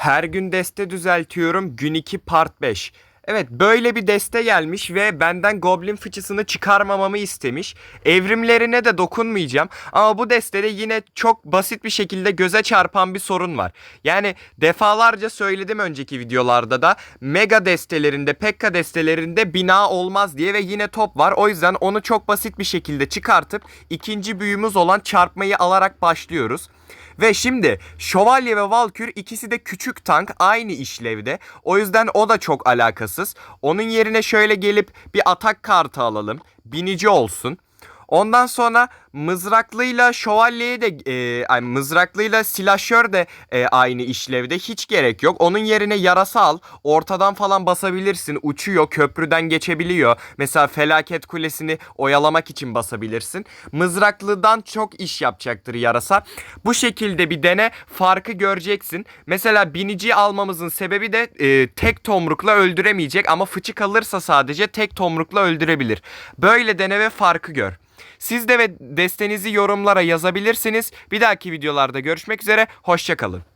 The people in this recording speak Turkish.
Her gün deste düzeltiyorum. Gün 2 part 5. Evet böyle bir deste gelmiş ve benden goblin fıçısını çıkarmamamı istemiş. Evrimlerine de dokunmayacağım ama bu destede yine çok basit bir şekilde göze çarpan bir sorun var. Yani defalarca söyledim önceki videolarda da mega destelerinde, pekka destelerinde bina olmaz diye ve yine top var. O yüzden onu çok basit bir şekilde çıkartıp ikinci büyümüz olan çarpmayı alarak başlıyoruz. Ve şimdi Şövalye ve Valkür ikisi de küçük tank aynı işlevde. O yüzden o da çok alakasız. Onun yerine şöyle gelip bir atak kartı alalım. Binici olsun. Ondan sonra mızraklıyla şövalyeye de e, ay, mızraklıyla silahşör de e, aynı işlevde hiç gerek yok. Onun yerine yarasa al. Ortadan falan basabilirsin. Uçuyor, köprüden geçebiliyor. Mesela felaket kulesini oyalamak için basabilirsin. Mızraklıdan çok iş yapacaktır yarasa. Bu şekilde bir dene farkı göreceksin. Mesela binici almamızın sebebi de e, tek tomrukla öldüremeyecek ama fıçı kalırsa sadece tek tomrukla öldürebilir. Böyle dene ve farkı gör. Siz de ve destenizi yorumlara yazabilirsiniz. Bir dahaki videolarda görüşmek üzere. Hoşçakalın.